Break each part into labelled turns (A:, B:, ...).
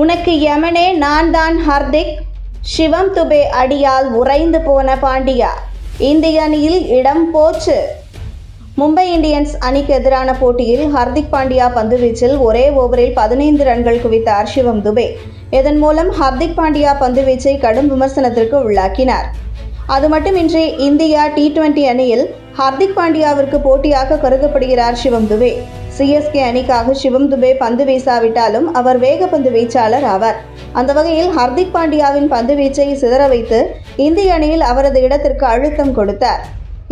A: உனக்கு யமனே நான் தான் ஹர்திக். சிவம் துபே அடியால் உறைந்து போன பாண்டியா. இந்திய அணியில் இடம் போச்சு. மும்பை இந்தியன்ஸ் அணிக்கு எதிரான போட்டியில் ஹர்திக் பாண்டியா பந்துவீச்சில் ஒரே ஓவரில் பதினைந்து ரன்கள் குவித்தார் சிவம் துபே. இதன் மூலம் ஹர்திக் பாண்டியா பந்துவீச்சை கடும் விமர்சனத்திற்கு உள்ளாக்கினார். அது மட்டுமின்றி இந்தியா டி டுவெண்டி அணியில் ஹர்திக் பாண்டியாவிற்கு போட்டியாக கருதப்படுகிறார் சிவம் துபே. சிஎஸ்கே அணிக்காக சிவம் துபே பந்து வீசாவிட்டாலும் அவர் வேகப்பந்து வீச்சாளர் ஆவார். அந்த வகையில் ஹர்திக் பாண்டியாவின் பந்து வீச்சை சிதற வைத்து இந்திய அணியில் அவரது இடத்திற்கு அழுத்தம் கொடுத்தார்.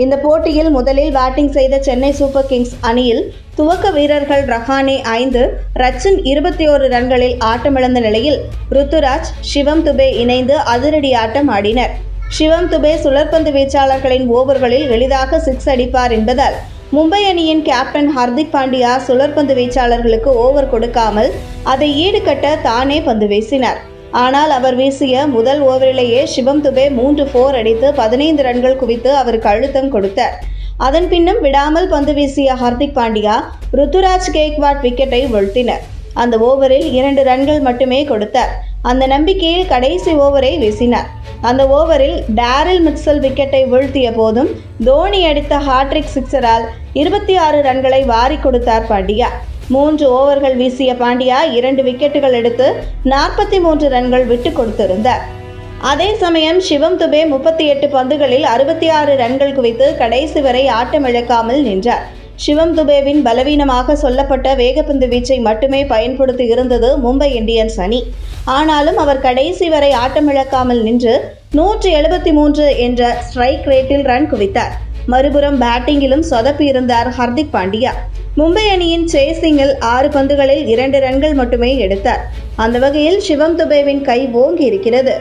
A: இந்த போட்டியில் முதலில் பேட்டிங் செய்த சென்னை சூப்பர் கிங்ஸ் அணியில் துவக்க வீரர்கள் ரஹானே ஐந்து ரச்சின் இருபத்தி ஓரு ரன்களில் ஆட்டமிழந்த நிலையில் ருத்துராஜ் சிவம் துபே இணைந்து அதிரடி ஆட்டம் ஆடினர். சிவம் துபே சுழற்பந்து வீச்சாளர்களின் ஓவர்களில் எளிதாக சிக்ஸ் அடிப்பார் என்பதால் மும்பை அணியின் கேப்டன் ஹர்திக் பாண்டியா சுழற்பந்து வீச்சாளர்களுக்கு ஓவர் கொடுக்காமல் அதை ஈடுகட்ட தானே பந்து வீசினார். ஆனால் அவர் வீசிய முதல் ஓவரிலேயே சிவம் துபே மூன்று ஃபோர் அடித்து பதினைந்து ரன்கள் குவித்து அவருக்கு அழுத்தம் கொடுத்தார். அதன் பின்னும் விடாமல் பந்து வீசிய ஹர்திக் பாண்டியா ருத்துராஜ் கேக்வாட் விக்கெட்டை வீழ்த்தினர். அந்த ஓவரில் இரண்டு ரன்கள் மட்டுமே கொடுத்தார். அந்த நம்பிக்கையில் கடைசி ஓவரை வீசினார். அந்த ஓவரில் டேரில் மிட்சல் விக்கெட்டை வீழ்த்திய போதும் தோனி அடித்த ஹாட்ரிக் சிக்ஸரால் இருபத்தி ஆறு ரன்களை வாரி கொடுத்தார் பாண்டியா. மூன்று ஓவர்கள் வீசிய பாண்டியா இரண்டு விக்கெட்டுகள் எடுத்து நாற்பத்தி மூன்று ரன்கள் விட்டு கொடுத்திருந்தார். அதே சமயம் சிவம் துபே முப்பத்தி எட்டு பந்துகளில் அறுபத்தி ஆறு ரன்கள் குவித்து கடைசி வரை ஆட்டமிழக்காமல் நின்றார். சிவம் துபேவின் பலவீனமாக சொல்லப்பட்ட வேகப்பந்து வீச்சை மட்டுமே பயன்படுத்தி இருந்தது மும்பை இந்தியன்ஸ் அணி. ஆனாலும் அவர் கடைசி வரை ஆட்டமிழக்காமல் நின்று நூற்றி எழுபத்தி மூன்று என்ற ஸ்ட்ரைக் ரேட்டில் ரன் குவித்தார். மறுபுறம் பேட்டிங்கிலும் சொதப்பியிருந்தார் ஹர்திக் பாண்டியா. மும்பை அணியின் சேசிங்கில் ஆறு பந்துகளில் இரண்டு ரன்கள் மட்டுமே எடுத்தார். அந்த வகையில் சிவம் துபேவின் கை ஓங்கி இருக்கிறது